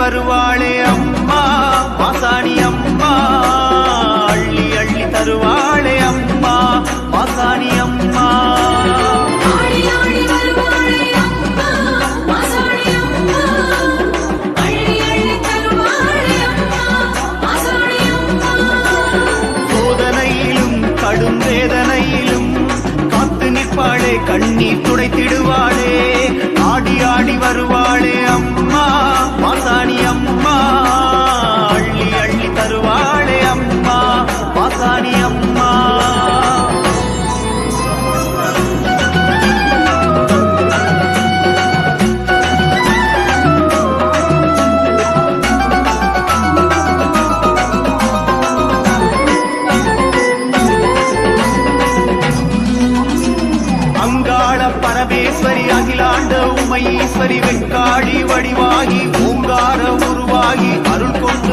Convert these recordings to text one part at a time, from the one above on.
வருவாளே கண்ணீர் துடைத்திடுவாளே. ஆடி ஆடி வருவாளே அம்மா. உமை ஈஸ்வரி வெண்காடி வடிவாகி பூங்கார உருவாகி அருள் கொண்டு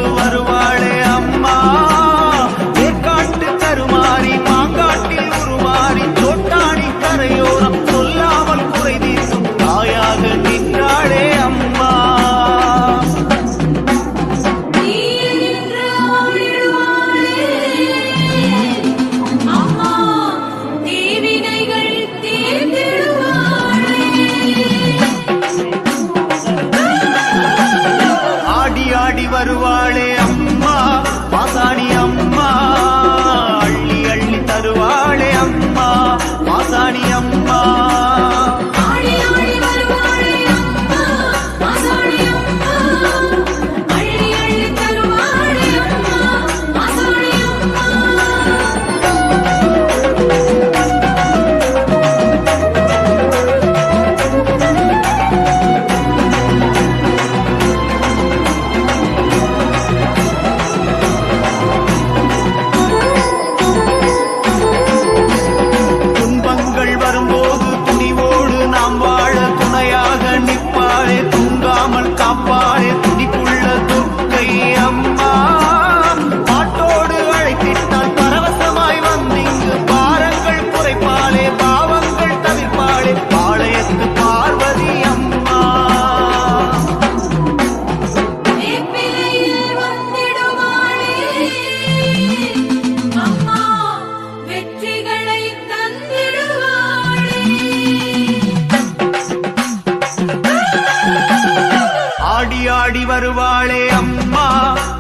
வருவாளே அம்மா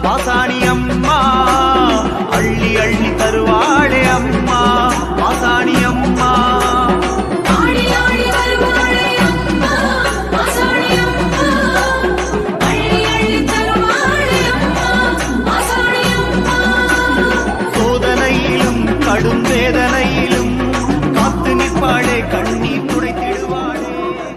வாசாணி அம்மா. அள்ளி அள்ளி தருவாளே அம்மா வாசாணி அம்மா. கடும் வேத